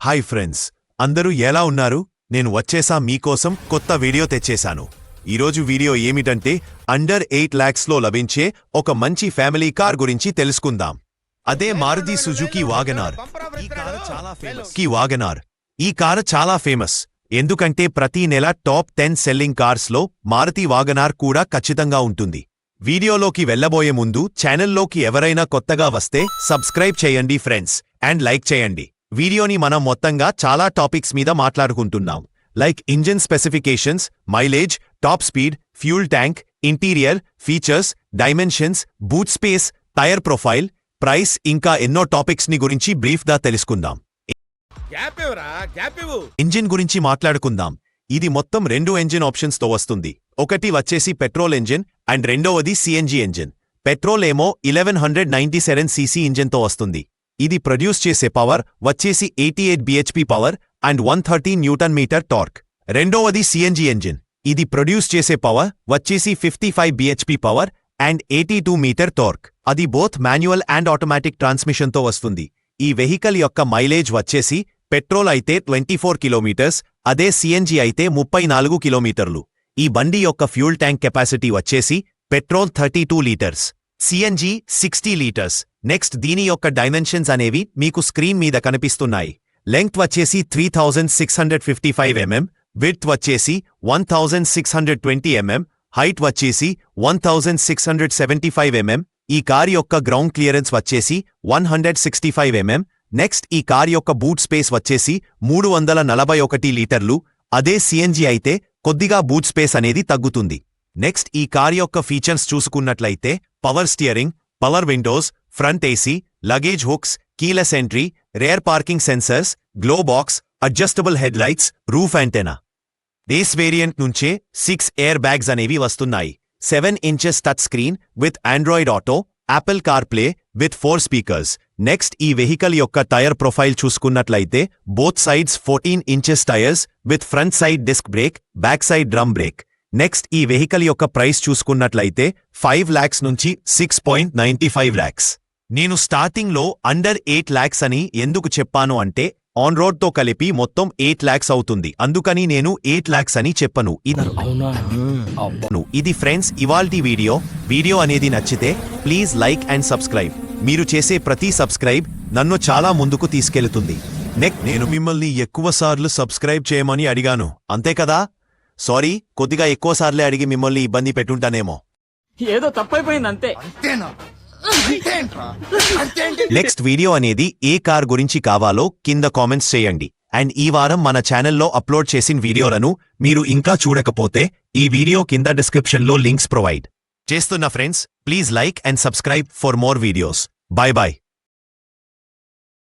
Hi friends అందరూ ఎలా ఉన్నారు? నేను వచ్చేసా మీకోసం కొత్త వీడియో తెచ్చేశాను. ఈరోజు వీడియో ఏమిటంటే అండర్ ఎయిట్ ల్యాక్స్లో లభించే ఒక మంచి ఫ్యామిలీ కార్ గురించి తెలుసుకుందాం. అదే మారుతి సుజుకి వాగనార్. ఈ కారు చాలా ఫేమస్కి వాగనార్. ఈ కారు చాలా ఫేమస్ ఎందుకంటే ప్రతి నెల టాప్ టెన్ సెల్లింగ్ కార్స్లో మారుతి వాగనార్ కూడా ఖచ్చితంగా ఉంటుంది. వీడియోలోకి వెళ్ళబోయే ముందు ఛానల్లోకి ఎవరైనా కొత్తగా వస్తే సబ్స్క్రైబ్ చేయండి ఫ్రెండ్స్ అండ్ లైక్ చేయండి. వీడియోని మనం మొత్తంగా చాలా టాపిక్స్ మీద మాట్లాడుకుంటున్నాం. Like engine specifications mileage top speed fuel tank interior features dimensions boot space tyre profile price ఇంకా ఎన్నో టాపిక్స్ని గురించి బ్రీఫ్గా తెలుసుకుందాం ఇంజిన్ గురించి మాట్లాడుకుందాం. ఇది మొత్తం రెండు ఎంజిన్ ఆప్షన్స్తో వస్తుంది. ఒకటి వచ్చేసి పెట్రోల్ ఎంజిన్ అండ్ రెండవది సిఎన్జి ఎంజిన్ పెట్రోల్ ఏమో eleven hundred ninety seven CC ఇంజిన్తో వస్తుంది. ఇది ప్రొడ్యూస్ చేసే పవర్ వచ్చేసి eighty eight BHP power and one thirty newton metre torque. రెండవది సిఎన్జి ఎంజిన్. ఇది ప్రొడ్యూస్ చేసే పవర్ వచ్చేసి fifty five BHP power and eighty two metre torque. అది బోత్ మాన్యువల్ అండ్ ఆటోమేటిక్ ట్రాన్స్మిషన్తో వస్తుంది. ఈ వెహికల్ యొక్క మైలేజ్ వచ్చేసి పెట్రోల్ అయితే ట్వంటీ ఫోర్ కిలోమీటర్స్ అదే సిఎన్జి అయితే ముప్పై నాలుగు కిలోమీటర్లు. ఈ బండి యొక్క ఫ్యూల్ ట్యాంక్ కెపాసిటీ వచ్చేసి petrol thirty two litres CNG sixty litres. Next దీని యొక్క డైమెన్షన్స్ అనేవి మీకు స్క్రీన్ మీద కనిపిస్తున్నాయి. లెంగ్త్ వచ్చేసి three thousand six hundred fifty five MM width వచ్చేసి one thousand six hundred twenty MM height వచ్చేసి one thousand six hundred seventy five MM ఈ కార్ యొక్క గ్రౌండ్ క్లియరెన్స్ వచ్చేసి one hundred sixty five MM next ఈ car యొక్క boot space వచ్చేసి మూడు వందల నలభై ఒకటి లీటర్లు అదే సిఎన్జి అయితే కొద్దిగా బూట్ స్పేస్ అనేది తగ్గుతుంది. నెక్స్ట్ ఈ కార్ యొక్క ఫీచర్స్ చూసుకున్నట్లయితే power steering power windows front AC luggage hooks keyless entry rear parking sensors glove box adjustable head lights roof antenna these variant నుంచే సిక్స్ ఎయిర్ బ్యాగ్స్ అనేవి వస్తున్నాయి. Seven inches touch screen with Android Auto Apple CarPlay with four speakers next ఈ vehicle యొక్క tyre profile చూసుకున్నట్లయితే both sides fourteen inches tyres with front side disc brake back side drum brake next ఈ vehicle యొక్క price చూసుకున్నట్లయితే five lakhs నుంచి six point ninety five lakhs నేను స్టార్టింగ్లో under eight lakhs అని ఎందుకు చెప్పాను అంటే ఆన్ రోడ్తో కలిపి మొత్తం ఎయిట్ ల్యాక్స్ అవుతుంది. అందుకని నేను ఎయిట్ ల్యాక్స్ అని చెప్పను. ఇది ఫ్రెండ్స్ ఇవాల్టి వీడియో. వీడియో అనేది నచ్చితే ప్లీజ్ లైక్ అండ్ సబ్స్క్రైబ్. మీరు చేసే ప్రతి సబ్స్క్రైబ్ నన్ను చాలా ముందుకు తీసుకెళ్తుంది. నెక్ నేను మిమ్మల్ని ఎక్కువ సార్లు సబ్స్క్రైబ్ చేయమని అడిగాను. అంతే కదా? సారీ కొద్దిగా ఎక్కువ సార్లే అడిగి మిమ్మల్ని ఇబ్బంది పెట్టుంటానేమో. ఏదో తప్పైపోయింది అంతే అంతేనా? నెక్స్ట్ వీడియో అనేది ఏ కార్ గురించి కావాలో కింద కామెంట్స్ చేయండి. అండ్ ఈ వారం మన ఛానల్లో అప్లోడ్ చేసిన వీడియోలను మీరు ఇంకా చూడకపోతే ఈ వీడియో కింద డిస్క్రిప్షన్లో లింక్స్ ప్రొవైడ్. చేస్తున్న friends please like and subscribe for more videos. Bye bye